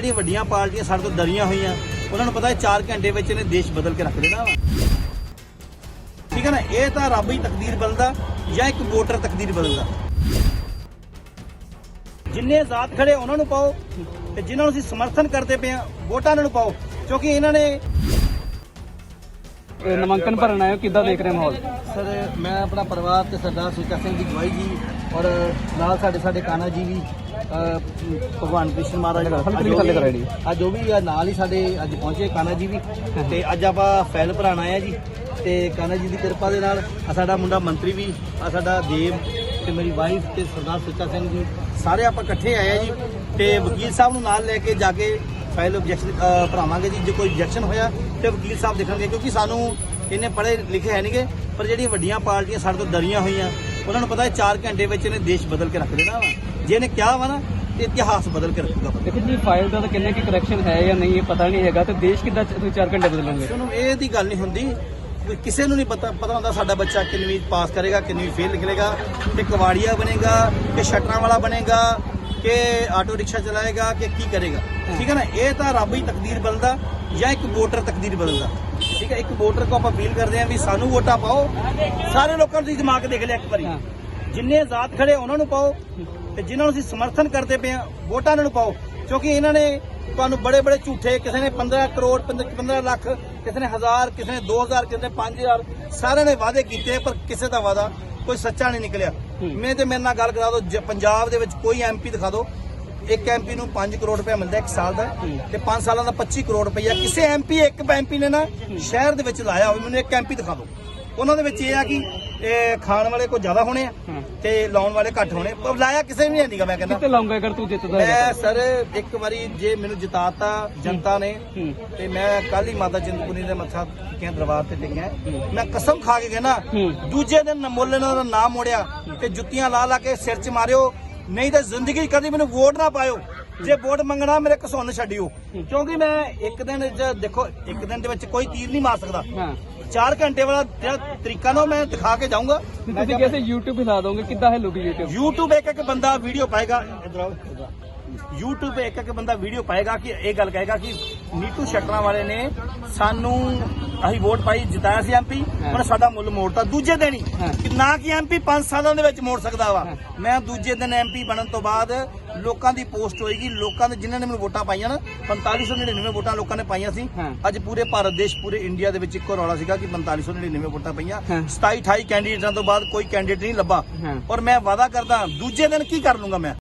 ਜਿਹੜੀਆਂ ਵੱਡੀਆਂ ਪਾਰਟੀਆਂ ਸਾਡੇ ਤੋਂ ਡਰੀਆਂ ਹੋਈਆਂ ਉਹਨਾਂ ਨੂੰ ਪਤਾ ਹੈ 4 ਘੰਟੇ ਵਿੱਚ ਇਹਨੇ ਦੇਸ਼ ਬਦਲ ਕੇ ਰੱਖ ਦੇਣਾ ਵਾ। ਠੀਕ ਹੈ ਨਾ? ਇਹ ਤਾਂ ਰੱਬ ਹੀ ਤਕਦੀਰ ਬਦਲਦਾ ਜਾਂ ਇੱਕ ਵੋਟਰ ਤਕਦੀਰ ਬਦਲਦਾ। ਜਿੰਨੇ ਆਜ਼ਾਦ ਖੜੇ ਉਹਨਾਂ ਨੂੰ ਪਾਓ ਤੇ ਜਿਨ੍ਹਾਂ ਨੂੰ ਅਸੀਂ ਸਮਰਥਨ ਕਰਦੇ ਪਏ ਆ ਵੋਟਾਂ ਇਹਨਾਂ ਨੂੰ ਪਾਓ ਕਿਉਂਕਿ ਇਹਨਾਂ ਨੇ ਇਹ ਨਾਮਾਂਕਨ ਭਰਨ ਆਏ ਕਿੱਦਾਂ ਦੇਖ ਰਹੇ ਮਾਹੌਲ? ਸਰ ਮੈਂ ਆਪਣਾ ਪਰਿਵਾਰ ਤੇ ਸਰਦਾਰ ਸੁੱਚਾ ਸਿੰਘ ਦੀ ਗਵਾਹੀ ਜੀ ਔਰ ਨਾਲ ਸਾਡੇ ਸਾਡੇ ਕਾਨਾ ਜੀ ਵੀ ਭਗਵਾਨ ਕ੍ਰਿਸ਼ਨ ਮਹਾਰਾਜ ਦਾ। ਅੱਜ ਉਹ ਵੀ- ਆ, ਨਾਲ ਹੀ ਸਾਡੇ ਅੱਜ ਪਹੁੰਚੇ ਕਾਨਾ ਜੀ ਵੀ। ਤੇ ਅੱਜ ਆਪਾਂ ਫੈਲ ਭਰਾਣਾ ਆ ਜੀ। ਤੇ ਕਾਨਾ ਜੀ ਦੀ ਕਿਰਪਾ ਦੇ ਨਾਲ ਆ ਸਾਡਾ ਮੁੰਡਾ ਮੰਤਰੀ ਵੀ ਆ ਸਾਡਾ ਦੇਵ ਤੇ ਮੇਰੀ ਵਾਈਫ ਤੇ ਸਰਦਾਰ ਸੁੱਚਾ ਸਿੰਘ ਜੀ। ਸਾਰੇ ਆਪਾਂ ਇਕੱਠੇ ਆਏ ਆ ਜੀ। ਤੇ ਵਕੀਲ ਸਾਹਿਬ ਨੂੰ ਨਾਲ ਲੈ ਕੇ ਜਾ ਕੇ ਫਾਈਲ ਆਬਜੈਕਸ਼ਨ ਭਰਾਵਾਂਗੇ ਜੀ। ਜੇ ਕੋਈ ਆਬਜੈਕਸ਼ਨ ਹੋਇਆ ਤੇ ਵਕੀਲ ਸਾਹਿਬ ਦੇਖਣਗੇ ਕਿਉਂਕਿ ਸਾਨੂੰ ਇਹਨੇ ਪੜ੍ਹੇ ਲਿਖੇ ਹੈ ਨਹੀਂਗੇ ਪਰ ਜਿਹੜੀਆਂ ਵੱਡੀਆਂ ਪਾਰਟੀਆਂ ਸਾਡੇ ਤੋਂ ਡਰੀਆਂ ਹੋਈਆਂ ਉਹਨਾਂ ਨੂੰ ਪਤਾ ਹੈ 4 ਘੰਟੇ ਵਿੱਚ ਇਹਨੇ ਦੇਸ਼ ਬਦਲ ਕੇ ਰੱਖ ਦੇਣਾ ਵਾ। ਜੇ ਇਹਨੇ ਕਿਹਾ ਵਾ ਨਾ ਤੇ ਇਤਿਹਾਸ ਬਦਲ ਕੇ ਰੱਖੂਗਾ। ਦੇਖੋ ਜੀ ਫਾਈਲ ਦਾ ਤਾਂ ਕਿੰਨੇ ਕੀ ਕਰੈਕਸ਼ਨ ਹੈ ਜਾਂ ਨਹੀਂ ਇਹ ਪਤਾ ਨਹੀਂ ਹੈਗਾ ਤੇ ਦੇਸ਼ ਕਿੱਦਾਂ ਤੁਸੀਂ 4 ਘੰਟੇ ਬਦਲਣਗੇ? ਤੁਹਾਨੂੰ ਇਹ ਦੀ ਗੱਲ ਨਹੀਂ ਹੁੰਦੀ। ਕਿਸੇ ਨੂੰ ਨਹੀਂ ਪਤਾ ਪਤਾ ਹੁੰਦਾ ਸਾਡਾ ਬੱਚਾ ਕਿੰਨਵੀਂ ਪਾਸ ਕਰੇਗਾ ਕਿੰਨਵੀਂ ਫੇਲ ਨਿਕਲੇਗਾ ਕਿ ਕਵਾੜੀਆ ਬਣੇਗਾ ਕਿ ਸ਼ਟਰਾਂ ਵਾਲਾ ਬਣੇਗਾ ਕਿ ਆਟੋ ਰਿਕਸ਼ਾ ਚਲਾਏਗਾ ਕਿ ਕੀ ਕਰੇਗਾ? ਠੀਕ ਹੈ ਨਾ? ਇਹ ਤਾਂ ਰੱਬ ਹੀ ਤਕਦੀਰ ਬਦਲਦਾ ਜਾਂ ਇੱਕ ਵੋਟਰ ਤਕਦੀਰ ਬਦਲਦਾ ਠੀਕ ਹੈ? ਇੱਕ ਵੋਟਰ ਕੋ ਆਪਾਂ ਫੀਲ ਕਰਦੇ ਹਾਂ ਵੀ ਸਾਨੂੰ ਵੋਟਾਂ ਪਾਓ। ਸਾਰੇ ਲੋਕਾਂ ਨੂੰ ਦਿਮਾਗ ਦੇਖ ਲਿਆ ਇੱਕ ਵਾਰੀ। ਜਿੰਨੇ ਆਜ਼ਾਦ ਖੜੇ ਉਹਨਾਂ ਨੂੰ ਪਾਓ ਤੇ ਜਿਨ੍ਹਾਂ ਨੂੰ ਅਸੀਂ ਸਮਰਥਨ ਕਰਦੇ ਪਏ ਆ ਵੋਟਾਂ ਨੂੰ ਪਾਓ। ਕਿਉਂਕਿ ਇਹਨਾਂ ਨੇ ਤੁਹਾਨੂੰ ਬੜੇ ਬੜੇ ਝੂਠੇ ਕਿਸੇ ਨੇ 15 ਕਰੋੜ 15 ਲੱਖ ਕਿਸੇ ਨੇ 1000 ਕਿਸੇ ਨੇ 2000 ਕਿਸੇ ਨੇ 5000 ਸਾਰਿਆਂ ਨੇ ਵਾਅਦੇ ਕੀਤੇ ਪਰ ਕਿਸੇ ਦਾ ਵਾਅਦਾ ਕੋਈ ਸੱਚਾ ਨਹੀਂ ਨਿਕਲਿਆ। ਮੈਂ ਤੇ ਮੇਰੇ ਨਾਲ ਗੱਲ ਕਰਾ ਦਿਓ ਜ- ਪੰਜਾਬ ਦੇ ਵਿੱਚ ਕੋਈ ਐਮਪੀ ਦਿਖਾ ਦਿਓ ਇੱਕ ਐਮਪੀ ਨੂੰ 5 ਕਰੋੜ ਰੁਪਏ ਮਿਲਦਾ ਇੱਕ ਸਾਲ ਦਾ। ਤੇ 5 ਸਾਲਾਂ ਦਾ 25 ਕਰੋੜ ਰੁਪਈਆ। ਕਿਸੇ ਐਮਪੀ ਇੱਕ ਐਮਪੀ ਨੇ ਨਾ ਸ਼ਹਿਰ ਦੇ ਵਿੱਚ ਲਾਇਆ ਹੋਵੇ ਮੈਨੂੰ ਇੱਕ ਐਮਪੀ ਦਿਖਾ ਦਿਓ। ਉਹਨਾਂ ਦੇ ਵਿੱਚ ਇਹ ਆ ਕਿ ਇਹ ਖਾਣ ਵਾਲੇ ਕੋ ਜ਼ਿਆਦਾ ਹੋਣੇ ਆ। ਤੇ ਲਾਉਣ ਵਾਲੇ ਘੱਟ ਹੋਣੇ। ਪਰ ਲਾਇਆ ਕਿਸੇ ਨੇ ਨਹੀਂਗਾ ਮੈਂ ਕਹਿੰਦਾ। ਕਿੱਥੇ ਲਾਉਂਗਾ ਅਗਰ ਤੂੰ ਜਿੱਤਦਾ ਮੈਂ ਸਰ ਇੱਕ ਵਾਰੀ ਜੇ ਮੈਨੂੰ ਜਿਤਾਤਾ ਜਨਤਾ ਨੇ ਤੇ ਮੈਂ ਕੱਲ ਹੀ ਮਾਤਾ ਚਿੰਤਪੁਰਨੀ ਦੇ ਮੱਥਾ ਟੇਕਿਆ ਦਰਬਾਰ ਤੇ ਟੇਕਿਆ। ਮੈਂ ਕਸਮ ਖਾ ਕੇ ਕਹਿਣਾ ਹੂੰ। ਦੂਜੇ ਦਿਨ ਨਮੋਲੇ ਨੇ ਉਹਦਾ ਨਾਮ ਮੋੜਿਆ ਤੇ ਜੁੱਤੀਆਂ ਲਾ ਲਾ ਕੇ ਸਿਰ 'ਚ ਮਾਰਿਓ ਨਹੀਂ ਤਾਂ ਜ਼ਿੰਦਗੀ ਕਦੀ ਮੈਨੂੰ ਵੋਟ ਨਾ ਪਾਇਓ। ਜੇ ਵੋਟ ਮੰਗਣਾ ਮੇਰੇ ਘਸੁੰਨ ਛੱਡਿਓ। ਕਿਉਂਕਿ ਮੈਂ ਇੱਕ ਦਿਨ 'ਚ ਦੇਖੋ ਇੱਕ ਦਿਨ ਦੇ ਵਿੱਚ ਕੋਈ ਤੀਰ ਨਹੀਂ ਮਾਰ ਸਕਦਾ। ਹਾਂ। 4 ਘੰਟੇ ਵਾਲਾ ਜਿਹੜਾ ਤਰੀਕਾ ਨਾ ਉਹ ਮੈਂ ਦਿਖਾ ਕੇ ਜਾਊਂਗਾ। ਤੁਸੀਂ ਕਿਸੇ YouTube ਹਿਲਾ ਦੋਗੇ ਕਿੱਦਾਂ ਹੈ ਲੋਕ YouTube? YouTube ਇੱਕ ਇੱਕ ਬੰਦਾ ਵੀਡੀਓ ਪਾਏਗਾ। ਇੱਧਰ ਆਓ। YouTube ਤੇ ਇੱਕ ਇੱਕ ਬੰਦਾ ਵੀਡੀਓ ਪਾਏਗਾ ਕਿ ਇਹ ਗੱਲ ਕਹੇਗਾ ਕਿ ਨੀਟੂ ਸ਼ਟਰਾਂ ਵਾਲੇ ਨੇ ਸਾਨੂੰ ਅਸੀਂ ਵੋਟ ਪਾਈ ਜਿਤਾਇਆ ਸੀ ਐਮਪੀ। ਪਰ ਸਾਡਾ ਮੁੱਲ ਮੋੜਤਾ ਦੂਜੇ ਦਿਨ ਹੀ। ਕਿ ਨਾ ਕਿ ਐਮਪੀ 5 ਸਾਲਾਂ ਦੇ ਵਿੱਚ ਮੋੜ ਸਕਦਾ ਵਾ। ਮੈਂ ਦੂਜੇ ਦਿਨ ਐਮਪੀ ਬਣਨ ਤੋਂ ਬਾਅਦ ਲੋਕਾਂ ਦੀ ਪੋਸਟ ਹੋਏਗੀ ਲੋਕਾਂ ਦੇ ਜਿਨ੍ਹਾਂ ਨੇ ਮੈਨੂੰ ਵੋਟਾਂ ਪਾਈਆਂ ਨਾ 4599 ਵੋਟਾਂ ਲੋਕਾਂ ਨੇ ਪਾਈਆਂ ਸੀ। ਅੱਜ ਪੂਰੇ ਭਾਰਤ ਦੇਸ਼ ਪੂਰੇ ਇੰਡੀਆ ਦੇ ਵਿੱਚ ਇੱਕੋ ਰੌਲਾ ਸੀਗਾ ਕਿ 4599 ਵੋਟਾਂ ਪਈਆਂ ਹਾਂ। 27 28 ਕੈਂਡੀਡੇਟਾਂ ਤੋਂ ਬਾਅਦ ਕੋਈ ਕੈਂਡੀਡੇਟ ਨਹੀਂ ਲੱਭਾ। ਔਰ ਮੈਂ ਵਾਅਦਾ ਕਰਦਾ ਦੂਜੇ ਦਿਨ ਕੀ ਕਰ ਲੂੰਗਾ ਮੈਂ